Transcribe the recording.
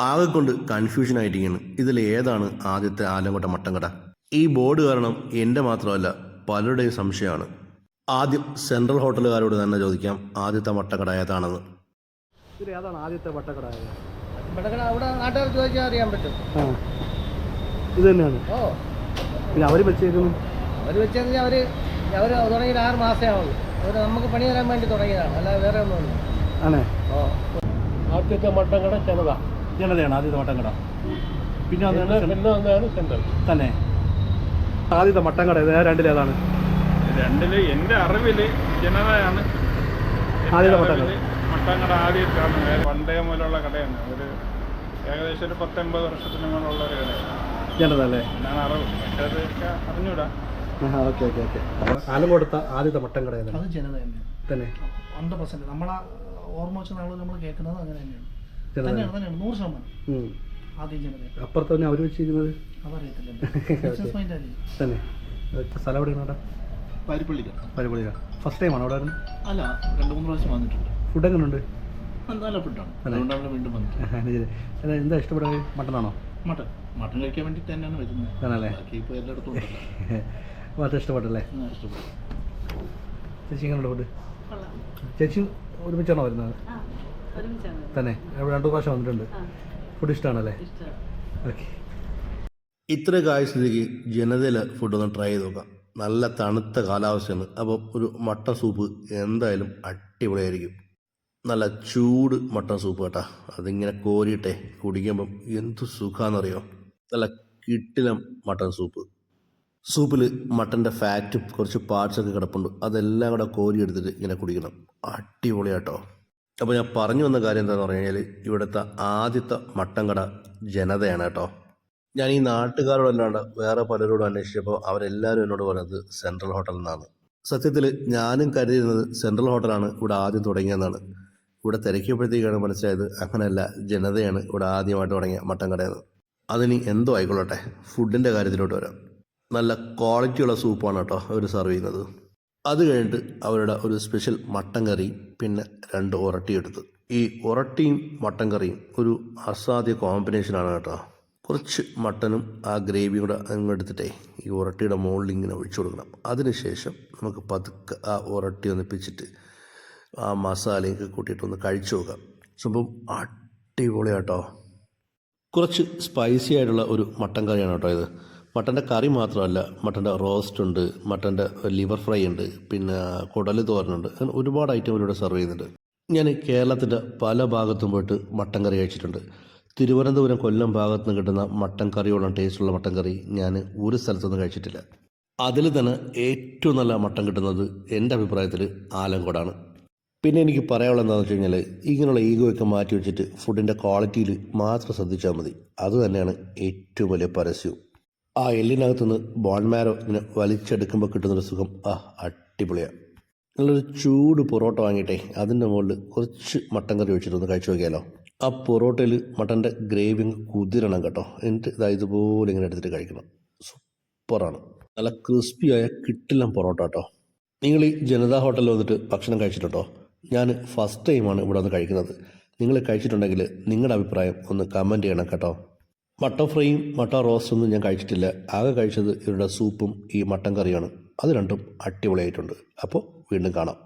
ആകെ കൊണ്ട് കൺഫ്യൂഷൻ ആയിട്ടിരിക്കുന്നു ഇതിൽ ഏതാണ് ആദ്യത്തെ ആലങ്കോട്ട മട്ടങ്കട ഈ ബോർഡ് കാരണം എന്റെ മാത്രമല്ല പലരുടെയും സംശയമാണ്. ആദ്യം സെൻട്രൽ ഹോട്ടലുകാരോട് തന്നെ ചോദിക്കാം ആദ്യത്തെ മട്ടക്കട ഏതാണെന്ന്. ഏതാണ് ആദ്യത്തെ വട്ടക്കടായത് ഇവിടെ അവിടെ നാട്ടുകാർ ചോദിച്ചാൽ അറിയാൻ പറ്റും. ഇത് തന്നെയാണ്. ഓ. പിന്നെ അവർ വെച്ചേക്കുന്നു? അവർ വെച്ചെന്ന് അവർ അവർ തുടങ്ങിയിട്ട് ആറ് മാസമേ ആവുള്ളൂ. അവർ നമുക്ക് പണി തരാൻ വേണ്ടി തുടങ്ങിയതാണ് അല്ലാതെ വേറെ ഒന്നുമില്ല. ആണേ? ഓ. ആദ്യത്തെ മട്ടം കട ചെറുത ജനതയാണ് ആദ്യത്തെ മട്ടങ്കട പിന്നെ വന്നതാണ് സെൻട്രൽ തന്നെ. ആദ്യത്തെ മട്ടങ്കട രണ്ടിലേതാണ് രണ്ടിൽ എന്റെ അറിവിൽ ജനതയാണ് ആദ്യത്തെ മട്ടങ്കട മട്ടങ്കട ആദ്യത്താണ് പണ്ടേ മുതലുള്ള കടയാണ്. ഒരു ഏകദേശം ഒരു പത്തൊമ്പത് വർഷത്തിന് മുകളിലുള്ള ഒരു കടയാണ്. ജനത അല്ലേ? ഞാൻ അറിവ്. അറിഞ്ഞൂടാ. ആ ഓക്കെ ഓക്കെ ഓക്കെ. ആലങ്കോടത്ത ആദ്യത്തെ മട്ടൻ കട അത് ജനത തന്നെ. ഹൺഡ്രഡ് പെർസെന്റ് നമ്മളെ ഓർമ്മ വെച്ച നാളുകൾ നമ്മൾ കേൾക്കുന്നത് അങ്ങനെ തന്നെയാണ്. നൂറ് ശതമാനം. ആദ്യം ജനത അപ്പുറത്ത് തന്നെ അവർ വെച്ചിരിക്കുന്നത് അതറിയത്തില്ല തന്നെ. സ്ഥലം എവിടെയാണ് പരിപാടിയില ഫസ്റ്റ് ടൈമാണോ അവിടെ അല്ല രണ്ട് മൂന്ന് പ്രാവശ്യം വന്നിട്ടുണ്ട്. ഫുഡ് എങ്ങനെയുണ്ട് നല്ല ഫുഡാണ്? അതുകൊണ്ടാണ് വീണ്ടും വന്നത് അല്ല, എന്താ ഇഷ്ടപ്പെടുന്നത്? മട്ടനാണോ മട്ടൻ മട്ടൻ കഴിക്കാൻ വേണ്ടി തന്നെയാണ് വരുന്നത്. ആണല്ലേ ഇപ്പോൾ എല്ലായിടത്തും മട്ടൻ ഇഷ്ടപ്പെട്ടല്ലേ ഇഷ്ടപ്പെട്ടു ചേച്ചി എങ്ങനെയുണ്ട് ഫുഡ് ചേച്ചി ഒരുമിച്ചാണോ വരുന്നത്? തന്നെ. രണ്ടു പ്രാവശ്യം വന്നിട്ടുണ്ട്. ഫുഡ് ഇഷ്ടമാണല്ലേ ഓക്കെ ഇത്ര കായ സ്ഥിതിക്ക് ജനതയിലെ ഫുഡ് ഒന്ന് ട്രൈ ചെയ്ത് നോക്കാം. നല്ല തണുത്ത കാലാവസ്ഥയാണ്. അപ്പോൾ ഒരു മട്ട സൂപ്പ് എന്തായാലും അടിപൊളിയായിരിക്കും. നല്ല ചൂട് മട്ടൻ സൂപ്പ് കേട്ടാ. അതിങ്ങനെ കോരിയിട്ടെ കുടിക്കുമ്പം എന്ത് സുഖാന്നറിയോ? നല്ല കിട്ടിലം മട്ടൻ സൂപ്പ് സൂപ്പിൽ മട്ടന്റെ ഫാറ്റും കുറച്ച് പാർട്സൊക്കെ കിടപ്പുണ്ട്. അതെല്ലാം കൂടെ കോരി എടുത്തിട്ട് ഇങ്ങനെ കുടിക്കണം. അടിപൊളിയാട്ടോ. അപ്പോൾ ഞാൻ പറഞ്ഞു വന്ന കാര്യം എന്താണെന്ന് പറഞ്ഞു കഴിഞ്ഞാൽ ഇവിടുത്തെ ആദ്യത്തെ മട്ടംകട ജനതയാണ് കേട്ടോ. ഞാൻ ഈ നാട്ടുകാരോടല്ലാണ്ട് വേറെ പലരോടും അന്വേഷിച്ചപ്പോൾ അവരെല്ലാവരും എന്നോട് പറഞ്ഞത് സെൻട്രൽ ഹോട്ടൽ എന്നാണ്. സത്യത്തിൽ ഞാനും കരുതിയിരുന്നത് സെൻട്രൽ ഹോട്ടലാണ് ഇവിടെ ആദ്യം തുടങ്ങിയതെന്നാണ്. ഇവിടെ തിരക്കിയപ്പോഴത്തേക്കാണ് മനസ്സിലായത് അങ്ങനെയല്ല ജനതയാണ് ഇവിടെ ആദ്യമായിട്ട് തുടങ്ങിയ മട്ടൻ കടയെന്ന് അതിനി എന്തോ ആയിക്കൊള്ളട്ടെ ഫുഡിന്റെ കാര്യത്തിലോട്ട് വരാം. നല്ല ക്വാളിറ്റിയുള്ള സൂപ്പാണ് കേട്ടോ അവർ സെർവ് ചെയ്യുന്നത്. അത് കഴിഞ്ഞിട്ട് അവരുടെ ഒരു സ്പെഷ്യൽ മട്ടൻ കറി പിന്നെ രണ്ട് ഉരട്ടി എടുത്ത് ഈ ഉരട്ടിയും മട്ടൻ കറിയും ഒരു അസാധ്യ കോമ്പിനേഷനാണ് കേട്ടോ. കുറച്ച് മട്ടനും ആ ഗ്രേവിയും കൂടെ അങ്ങെടുത്തിട്ടേ ഈ ഉരട്ടിയുടെ മുകളിൽ ഇങ്ങനെ ഒഴിച്ചു കൊടുക്കണം. അതിനുശേഷം നമുക്ക് പതുക്കെ ആ ഉരട്ടി ഒന്ന് പിച്ചിട്ട് ആ മസാലയൊക്കെ കൂട്ടിയിട്ട് ഒന്ന് കഴിച്ചു നോക്കാം. സംഭവം അടിപൊളിയാട്ടോ. കുറച്ച് സ്പൈസി ആയിട്ടുള്ള ഒരു മട്ടൻ കറിയാണ് കേട്ടോ ഇത്. മട്ടന്റെ കറി മാത്രമല്ല മട്ടന്റെ റോസ്റ്റ് ഉണ്ട് മട്ടന്റെ ലിവർ ഫ്രൈ ഉണ്ട് പിന്നെ കുടൽ തോരനുണ്ട് അങ്ങനെ ഒരുപാട് ഐറ്റം ഇവിടെ സെർവ് ചെയ്യുന്നുണ്ട്. ഞാൻ കേരളത്തിന്റെ പല ഭാഗത്തും പോയിട്ട് മട്ടൻ കറി കഴിച്ചിട്ടുണ്ട്. തിരുവനന്തപുരം കൊല്ലം ഭാഗത്ത് നിന്ന് കിട്ടുന്ന മട്ടൻ കറിയോളം ടേസ്റ്റുള്ള മട്ടൻ കറി ഞാൻ ഒരു സ്ഥലത്തൊന്നും കഴിച്ചിട്ടില്ല. അതിൽ തന്നെ ഏറ്റവും നല്ല മട്ടൻ കിട്ടുന്നത് എന്റെ അഭിപ്രായത്തിൽ ആലങ്കോടാണ്. പിന്നെ എനിക്ക് പറയാനുള്ളത് എന്താണെന്ന് വെച്ച് കഴിഞ്ഞാൽ ഇങ്ങനെയുള്ള ഈഗോ ഒക്കെ മാറ്റി വെച്ചിട്ട് ഫുഡിന്റെ ക്വാളിറ്റിയിൽ മാത്രം ശ്രദ്ധിച്ചാൽ മതി. അതുതന്നെയാണ് ഏറ്റവും വലിയ പരസ്യവും ആ എല്ലിനകത്തുനിന്ന് ബോൺമാരോ ഇങ്ങനെ വലിച്ചെടുക്കുമ്പോൾ കിട്ടുന്നൊരു സുഖം. ആ അടിപൊളിയാണ് നല്ലൊരു ചൂട് പൊറോട്ട വാങ്ങിയിട്ടേ അതിന്റെ മുകളിൽ കുറച്ച് മട്ടൻ കറി വെച്ചിട്ടൊന്ന് കഴിച്ചു നോക്കിയാലോ? ആ പൊറോട്ടയിൽ മട്ടന്റെ ഗ്രേവി കുതിരണം കേട്ടോ. എന്നിട്ട് ഇതാ ഇതുപോലെ ഇങ്ങനെ എടുത്തിട്ട് കഴിക്കണം. സൂപ്പറാണ്. നല്ല ക്രിസ്പിയായ കിട്ടില്ല പൊറോട്ട കേട്ടോ. നിങ്ങൾ ഈ ജനതാ ഹോട്ടലിൽ വന്നിട്ട് ഭക്ഷണം കഴിച്ചിട്ടുണ്ടോ? ഞാൻ ഫസ്റ്റ് ടൈമാണ് ഇവിടെ വന്ന് കഴിക്കുന്നത്. നിങ്ങൾ കഴിച്ചിട്ടുണ്ടെങ്കിൽ നിങ്ങളുടെ അഭിപ്രായം ഒന്ന് കമന്റ് ചെയ്യണം കേട്ടോ. മട്ടൻ ഫ്രൈയും മട്ട റോസ്റ്റും ഒന്നും ഞാൻ കഴിച്ചിട്ടില്ല. ആകെ കഴിച്ചത് ഇവരുടെ സൂപ്പും ഈ മട്ടൻ കറിയാണ്. അത് രണ്ടും അടിപൊളിയായിട്ടുണ്ട്. അപ്പോൾ വീണ്ടും കാണാം.